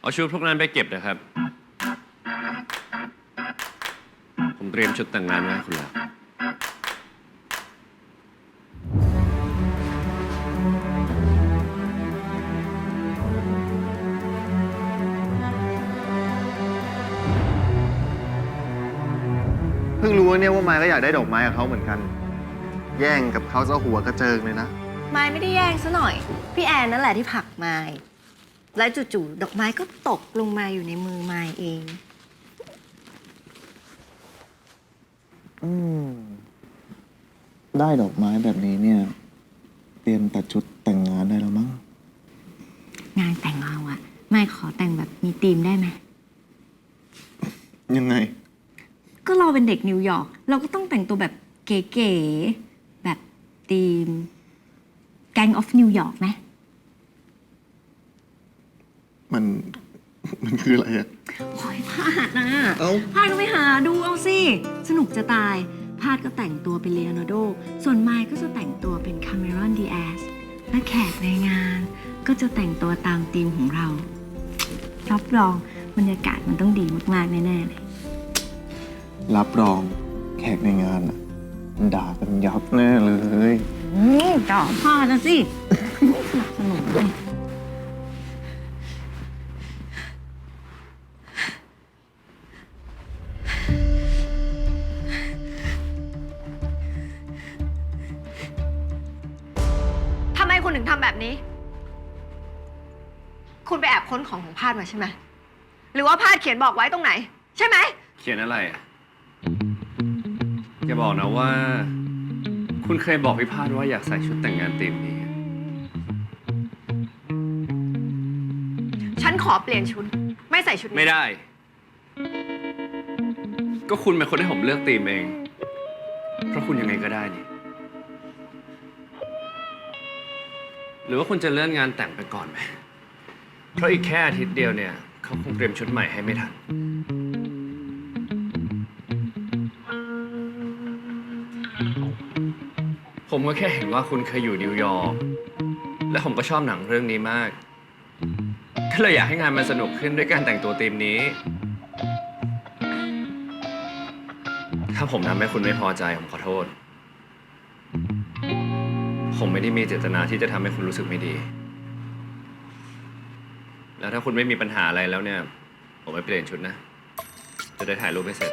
เอาชุดพวกนั้นไปเก็บนะครับ ผมเตรียมชุดแต่งงานไว้ให้คุณแล้ว เพิ่งรู้ว่าเนี่ยว่าไม้ก็อยากได้ดอกไม้กับเขาเหมือนกัน แย่งกับเขาซะหัวกระเจิงเลยนะ ไม้ไม่ได้แย่งซะหน่อย พี่แอนนั่นแหละที่ผลักไม้ แล้วจู่ๆดอกไม้ก็ตกลงมาอยู่ในมือไม้เอง อืม ได้ดอกไม้แบบนี้เนี่ย เตรียมตัดชุดแต่งงานได้แล้วมั้ง งานแต่งเราอะไม้ขอแต่งแบบมีธีมได้ไหม ยังไง ก็เราเป็นเด็กนิวยอร์กเราก็ต้องแต่งตัวแบบเก๋ๆแบบธีม Gang of New York ไหม มันมันคืออะไรอะโอ้ยพลาดนะเอ้าพลาดก็ไปหาดูเอาสิ สนุกจะตายพลาดก็แต่งตัวเป็นเลโอนาร์โด ส่วนไมค์ก็จะแต่งตัวเป็นคาเมรอนดีแอสและแขกในงาน ก็จะแต่งตัวตามธีมของเรา รับรองบรรยากาศมันต้องดีมากๆแน่ๆเลย รับรองแขกในงานอะด่ากันยับแน่เลย อืมจ่อพลาดนะสิส คุณถึงทำแบบนี้ คุณไปแอบค้นของของพาดมาใช่ไหม หรือว่าพาดเขียนบอกไว้ตรงไหน ใช่ไหม เขียนอะไรอะอย่าบอกนะว่า คุณเคยบอกพี่พาดว่าอยากใส่ชุดแต่งงานธีมนี้ฉันขอเปลี่ยนชุด ไม่ใส่ชุดนี้ไม่ได้ ก็คุณเป็นคนให้ผมเลือกธีมเอง เพราะคุณยังไงก็ได้นี่ หรือว่าคุณจะเลื่อนงานแต่งไปก่อนไหม เพราะอีกแค่อาทิตย์เดียวเนี่ย เขาคงเตรียมชุดใหม่ให้ไม่ทัน ผมก็แค่เห็นว่าคุณเคยอยู่นิวยอร์ก และผมก็ชอบหนังเรื่องนี้มาก ก็เลยอยากให้งานมันสนุกขึ้นด้วยการแต่งตัวธีมนี้ ถ้าผมทำให้คุณไม่พอใจผมขอโทษ ผมไม่ได้มีเจตนาที่จะทำให้คุณรู้สึกไม่ดี แล้วถ้าคุณไม่มีปัญหาอะไรแล้วเนี่ย ผมไปเปลี่ยนชุดนะ จะได้ถ่ายรูปให้เสร็จ